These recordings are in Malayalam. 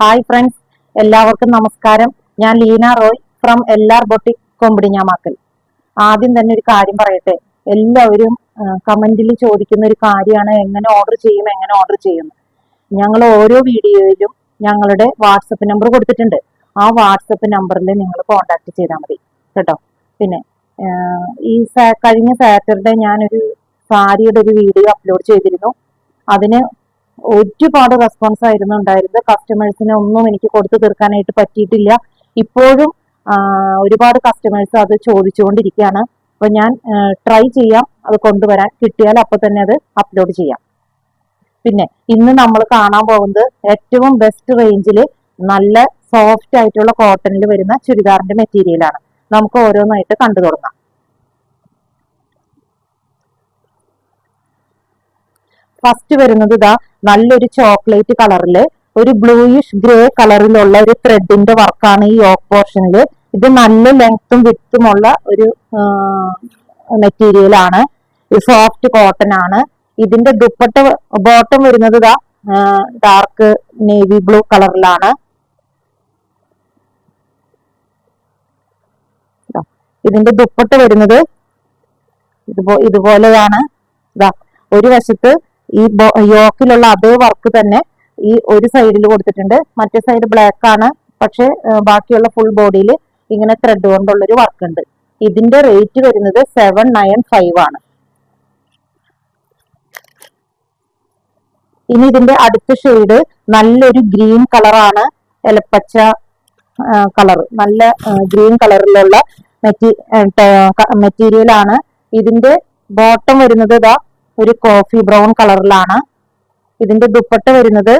ഹായ് ഫ്രണ്ട്സ് എല്ലാവർക്കും നമസ്കാരം. ഞാൻ ലീന റോയ് ഫ്രം എല്ലാർ ബൊട്ടിക് കൊമ്പിടിഞ്ഞാമാക്കൽ. ആദ്യം തന്നെ ഒരു കാര്യം പറയട്ടെ. എല്ലാവരും കമന്റിൽ ചോദിക്കുന്ന ഒരു കാര്യമാണ് എങ്ങനെ ഓർഡർ ചെയ്യും എങ്ങനെ ഓർഡർ ചെയ്യും. ഞങ്ങൾ ഓരോ വീഡിയോയിലും ഞങ്ങളുടെ വാട്സപ്പ് നമ്പർ കൊടുത്തിട്ടുണ്ട്. ആ വാട്സപ്പ് നമ്പറിൽ നിങ്ങൾ കോൺടാക്ട് ചെയ്താൽ മതി. കേട്ടോ? പിന്നെ ഈ കഴിഞ്ഞ സാറ്റർഡേ ഞാനൊരു സാരിയുടെ ഒരു വീഡിയോ അപ്ലോഡ് ചെയ്തിരുന്നു. അതിന് ഒരുപാട് റെസ്പോൺസ് ആയിരുന്നു ഉണ്ടായിരുന്നത്. കസ്റ്റമേഴ്സിനെ ഒന്നും എനിക്ക് കൊടുത്തു തീർക്കാനായിട്ട് പറ്റിയിട്ടില്ല. ഇപ്പോഴും ഒരുപാട് കസ്റ്റമേഴ്സ് അത് ചോദിച്ചുകൊണ്ടിരിക്കുകയാണ്. അപ്പൊ ഞാൻ ട്രൈ ചെയ്യാം അത് കൊണ്ടുവരാൻ. കിട്ടിയാൽ അപ്പൊ തന്നെ അത് അപ്ലോഡ് ചെയ്യാം. പിന്നെ ഇന്ന് നമ്മൾ കാണാൻ പോകുന്നത് ഏറ്റവും ബെസ്റ്റ് റേഞ്ചിൽ നല്ല സോഫ്റ്റ് ആയിട്ടുള്ള കോട്ടണിൽ വരുന്ന ചുരിദാറിന്റെ മെറ്റീരിയലാണ് നമുക്ക് ഓരോന്നായിട്ട് കണ്ടു തുടങ്ങാം ഫസ്റ്റ് വരുന്നത് ഇതാ നല്ലൊരു ചോക്ലേറ്റ് കളറിൽ ഒരു ബ്ലൂയിഷ് ഗ്രേ കളറിലുള്ള ഒരു ത്രെഡിന്റെ വർക്കാണ് ഈ യോക്ക് പോർഷനിൽ ഇത് നല്ല ലെങ്ത്തും വിത്തുമുള്ള ഒരു മെറ്റീരിയൽ ആണ്. സോഫ്റ്റ് കോട്ടൺ ആണ്. ഇതിന്റെ ദുപ്പട്ട ബോട്ടം വരുന്നത് ഇതാ ഡാർക്ക് നേവി ബ്ലൂ കളറിലാണ് ഇതാ, ഇതിന്റെ ദുപ്പട്ട വരുന്നത് ഇതുപോ ഇതുപോലെയാണ്. ഇതാ ഒരു വശത്ത് ഈ യോക്കിലുള്ള അതേ വർക്ക് തന്നെ ഈ ഒരു സൈഡിൽ കൊടുത്തിട്ടുണ്ട്. മറ്റേ സൈഡ് ബ്ലാക്ക് ആണ്. പക്ഷെ ബാക്കിയുള്ള ഫുൾ ബോഡിയിൽ ഇങ്ങനെ ത്രെഡ് കൊണ്ടുള്ള ഒരു വർക്ക് ഉണ്ട്. ഇതിന്റെ റേറ്റ് വരുന്നത് സെവൻ നയൻ ഫൈവ് ആണ്. ഇനി ഇതിന്റെ അടുത്ത ഷെയ്ഡ് നല്ലൊരു ഗ്രീൻ കളറാണ് എലപ്പച്ച കളർ നല്ല ഗ്രീൻ കളറിലുള്ള മെറ്റീരിയൽ ആണ്. ഇതിന്റെ ബോട്ടം വരുന്നത് ഇതാ ഒരു കോഫി ബ്രൗൺ കളറിലാണ് ഇതിന്റെ ദുപ്പട്ട വരുന്നത്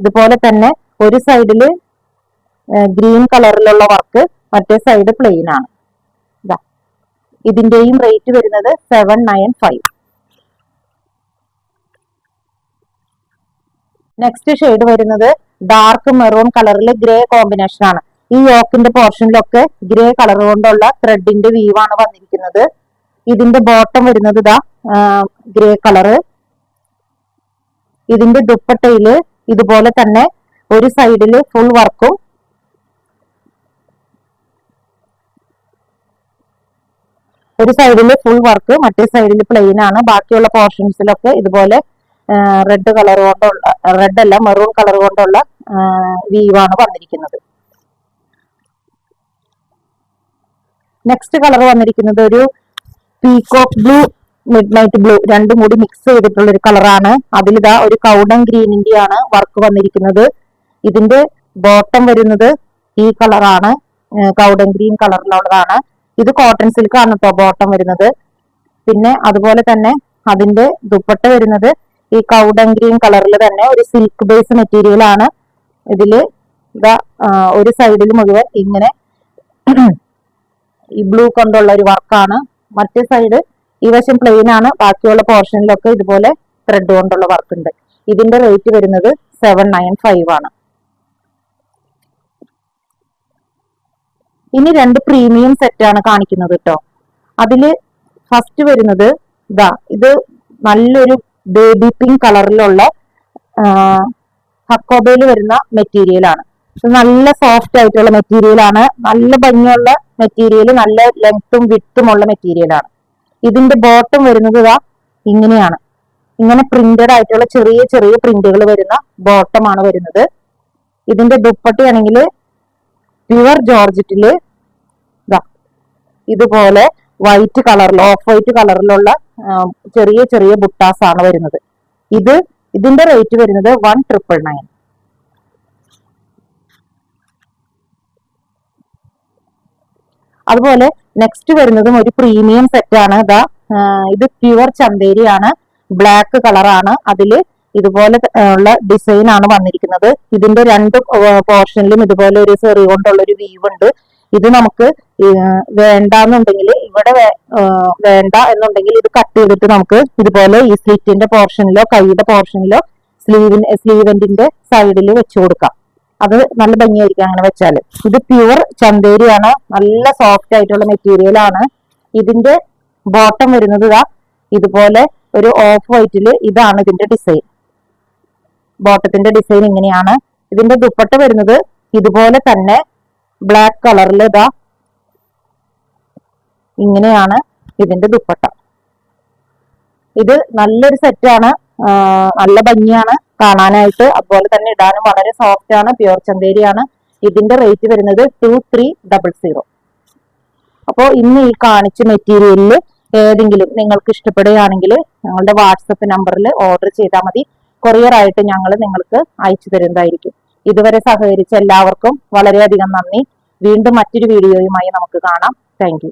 ഇതുപോലെ തന്നെ ഒരു സൈഡിൽ ഗ്രീൻ കളറിലുള്ള വർക്ക് മറ്റേ സൈഡ് പ്ലെയിൻ ആണ്. ഇതാ ഇതിന്റെയും റേറ്റ് വരുന്നത് seven nine five next shade വരുന്നത് ഡാർക്ക് മെറൂൺ കളറിൽ ഗ്രേ കോമ്പിനേഷൻ ആണ്. ഈ യോക്കിന്റെ പോർഷനിലൊക്കെ ഗ്രേ കളർ കൊണ്ടുള്ള ത്രെഡിന്റെ വീവാണ് വന്നിരിക്കുന്നത്. ഇതിന്റെ ബോട്ടം വരുന്നത് ഇതാ ഗ്രേ കളറ് ഇതിന്റെ ദുപ്പട്ടയിൽ ഇതുപോലെ തന്നെ ഒരു സൈഡിൽ ഫുൾ വർക്കും ഒരു സൈഡിൽ ഫുൾ വർക്ക് മറ്റേ സൈഡിൽ പ്ലെയിൻ ആണ്. ബാക്കിയുള്ള പോർഷൻസിലൊക്കെ ഇതുപോലെ റെഡ് കളർ കൊണ്ടുള്ള റെഡ് അല്ല മെറൂൺ കളർ കൊണ്ടുള്ള വീവാണ് വന്നിരിക്കുന്നത്. നെക്സ്റ്റ് കളർ വന്നിരിക്കുന്നത് ഒരു peacock blue midnight blue രണ്ടും കൂടി മിക്സ് ചെയ്തിട്ടുള്ള ഒരു കളറാണ് അതിലിതാ ഒരു കൗഡൻ ഗ്രീനിന്റെ ആണ് വർക്ക് വന്നിരിക്കുന്നത്. ഇതിന്റെ ബോട്ടം വരുന്നത് ഈ കളറാണ് കൗഡൻ ഗ്രീൻ കളറിലുള്ളതാണ് ഇത് കോട്ടൺ സിൽക്ക് ആണ് കേട്ടോ ബോട്ടം വരുന്നത്. പിന്നെ അതുപോലെ തന്നെ അതിന്റെ ദുപ്പട്ട വരുന്നത് ഈ കൗഡൻ ഗ്രീൻ കളറിൽ തന്നെ ഒരു സിൽക്ക് ബേസ് മെറ്റീരിയൽ ആണ്. ഇതിൽ ഇതാ ഒരു സൈഡിൽ മുഴുവൻ ഇങ്ങനെ ഈ ബ്ലൂ കൊണ്ടുള്ള ഒരു വർക്കാണ് മറ്റേ സൈഡ് ഈ വശം പ്ലെയിൻ ആണ്. ബാക്കിയുള്ള പോർഷനിലൊക്കെ ഇതുപോലെ ത്രെഡ് കൊണ്ടുള്ള വർക്ക് ഉണ്ട്. ഇതിന്റെ റേറ്റ് വരുന്നത് സെവൻ നയൻ ഫൈവ് ആണ്. ഇനി രണ്ട് പ്രീമിയം സെറ്റ് ആണ് കാണിക്കുന്നത് കേട്ടോ അതിൽ ഫസ്റ്റ് വരുന്നത് ഇതാ ഇത് നല്ലൊരു ബേബി പിങ്ക് കളറിലുള്ള ഹക്കോബയിൽ വരുന്ന മെറ്റീരിയൽ ആണ്. നല്ല സോഫ്റ്റ് ആയിട്ടുള്ള മെറ്റീരിയൽ ആണ്. നല്ല ഭംഗിയുള്ള മെറ്റീരിയൽ നല്ല ലെങ്ത്തും വിട്ടും ഉള്ള മെറ്റീരിയൽ ആണ്. ഇതിന്റെ ബോട്ടം വരുന്നത് ഇതാ ഇങ്ങനെയാണ്. ഇങ്ങനെ പ്രിന്റഡ് ആയിട്ടുള്ള ചെറിയ ചെറിയ പ്രിന്റുകൾ വരുന്ന ബോട്ടം ആണ് വരുന്നത്. ഇതിന്റെ ദുപ്പട്ടയാണെങ്കിൽ പ്യുവർ ജോർജറ്റിൽ ഇതാ ഇതുപോലെ വൈറ്റ് കളറിൽ ഓഫ് വൈറ്റ് കളറിലുള്ള ചെറിയ ചെറിയ ബുട്ടാസ് ആണ് വരുന്നത്. ഇത് ഇതിന്റെ റേറ്റ് വരുന്നത് വൺ ട്രിപ്പിൾ നയൻ അതുപോലെ നെക്സ്റ്റ് വരുന്നതും ഒരു പ്രീമിയം സെറ്റ് ആണ്. ഇതാ ഇത് പ്യുവർ ചന്തേരിയാണ് ബ്ലാക്ക് കളറാണ് അതിൽ ഇതുപോലെ ഉള്ള ഡിസൈൻ ആണ് വന്നിരിക്കുന്നത്. ഇതിന്റെ രണ്ട് പോർഷനിലും ഇതുപോലെ ഒരു സെറി കൊണ്ടുള്ള ഒരു വീവ് ഉണ്ട്. ഇത് നമുക്ക് വേണ്ടെന്നുണ്ടെങ്കിൽ ഇവിടെ വേണ്ട എന്നുണ്ടെങ്കിൽ ഇത് കട്ട് ചെയ്തിട്ട് നമുക്ക് ഇതുപോലെ ഈ സ്ലിറ്റിന്റെ പോർഷനിലോ കൈയുടെ പോർഷനിലോ സ്ലീവിൻ സ്ലീവെന്റിന്റെ സൈഡിൽ വെച്ചു കൊടുക്കാം. അത് നല്ല ഭംഗിയായിരിക്കും അങ്ങനെ വെച്ചാൽ ഇത് പ്യുവർ ചന്തേരിയാണ്. നല്ല സോഫ്റ്റ് ആയിട്ടുള്ള മെറ്റീരിയൽ ആണ്. ഇതിന്റെ ബോട്ടം വരുന്നത് ഇതാ ഇതുപോലെ ഒരു ഓഫ് വൈറ്റിൽ ഇതാണ് ഇതിന്റെ ഡിസൈൻ ബോട്ടത്തിന്റെ ഡിസൈൻ ഇങ്ങനെയാണ്. ഇതിന്റെ ദുപ്പട്ട വരുന്നത് ഇതുപോലെ തന്നെ ബ്ലാക്ക് കളറിൽ ഇതാ ഇങ്ങനെയാണ് ഇതിന്റെ ദുപ്പട്ട. ഇത് നല്ലൊരു സെറ്റാണ് നല്ല ഭംഗിയാണ് കാണാനായിട്ട്. അതുപോലെ തന്നെ ഇടാനും വളരെ സോഫ്റ്റ് ആണ് പ്യുവർ ചന്തേരിയാണ്. ഇതിന്റെ റേറ്റ് വരുന്നത് ടു ത്രീ ഡബിൾ സീറോ അപ്പോൾ ഇന്ന് ഈ കാണിച്ച മെറ്റീരിയലിൽ ഏതെങ്കിലും നിങ്ങൾക്ക് ഇഷ്ടപ്പെടുകയാണെങ്കിൽ ഞങ്ങളുടെ വാട്സപ്പ് നമ്പറിൽ ഓർഡർ ചെയ്താൽ മതി. കൊറിയർ ആയിട്ട് ഞങ്ങൾ നിങ്ങൾക്ക് അയച്ചു തരുന്നതായിരിക്കും. ഇതുവരെ സഹകരിച്ച എല്ലാവർക്കും വളരെയധികം നന്ദി. വീണ്ടും മറ്റൊരു വീഡിയോയുമായി നമുക്ക് കാണാം. താങ്ക്